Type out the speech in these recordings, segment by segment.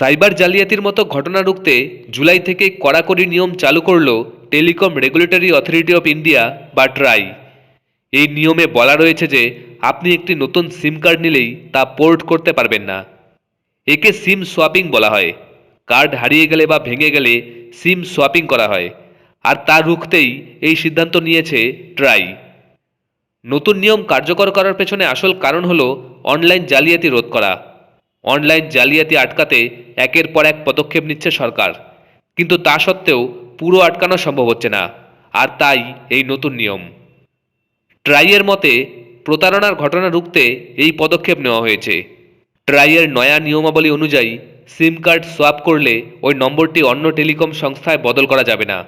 Cyber জালিয়াতির মতো ঘটনা রুখতে জুলাই থেকে কড়াকড়ি নিয়ম চালু করল telecom regulatory authority of India বা ট্রাই এই নিয়মে বলা রয়েছে যে, আপনি একটি নতুন সিম কার্ড নিলেই তা পোর্ট করতে পারবেন না। একে সিম সোয়াপিং বলা হয়। কার্ড হারিয়ে গেলে বা ভেঙে গেলে সিম সোয়াপিং করা হয়। আর তা রুখতেই এই সিদ্ধান্ত নিয়েছে ট্রাই। নতুন নিয়ম কার্যকর করার পেছনে আসল কারণ হল অনলাইন জালিয়াতি রোধ করা। অনলাইন জালিয়াতি আটকাতে একের পর এক পদক্ষেপ নিচ্ছে সরকার। কিন্তু তা সত্ত্বেও পুরো আটকানো সম্ভব হচ্ছে না। আর তাই এই নতুন নিয়ম। ট্রাইয়ের মতে, প্রতারণার ঘটনা রুখতে এই পদক্ষেপ নেওয়া হয়েছে। ট্রাইয়ের নয়া নিয়মাবলী অনুযায়ী সিম কার্ড সোয়াপ করলে ওই নম্বরটি অন্য টেলিকম সংস্থায় বদল করা যাবে না।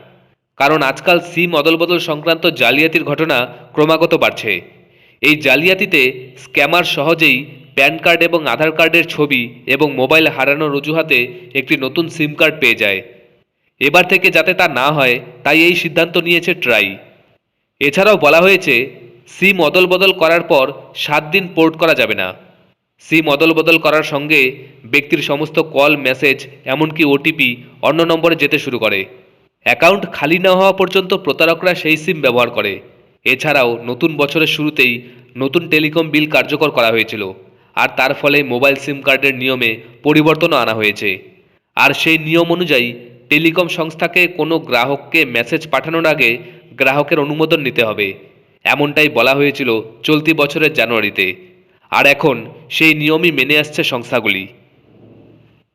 কারণ আজকাল সিম অদলবদল সংক্রান্ত জালিয়াতির ঘটনা ক্রমাগত বাড়ছে। এই জালিয়াতিতে স্ক্যামার সহজেই প্যান কার্ড এবং আধার কার্ডের ছবি এবং মোবাইল হারানোর অজুহাতে একটি নতুন সিম কার্ড পেয়ে যায়। এবার থেকে যাতে তা না হয়, তাই এই সিদ্ধান্ত নিয়েছে ট্রাই। এছাড়াও বলা হয়েছে, সিম অদল বদল করার পর সাত দিন পোর্ট করা যাবে না। সিম অদল বদল করার সঙ্গে ব্যক্তির সমস্ত কল, মেসেজ, এমনকি ওটিপি অন্য নম্বরে যেতে শুরু করে। অ্যাকাউন্ট খালি না হওয়া পর্যন্ত প্রতারকরা সেই সিম ব্যবহার করে। এছাড়াও নতুন বছরের শুরুতেই নতুন টেলিকম বিল কার্যকর করা হয়েছিল। আর তার ফলে মোবাইল সিম কার্ডের নিয়মে পরিবর্তনও আনা হয়েছে। আর সেই নিয়ম অনুযায়ী টেলিকম সংস্থাকে কোনো গ্রাহককে মেসেজ পাঠানোর আগে গ্রাহকের অনুমোদন নিতে হবে। এমনটাই বলা হয়েছিল চলতি বছরের জানুয়ারিতে। আর এখন সেই নিয়মই মেনে আসছে সংস্থাগুলি।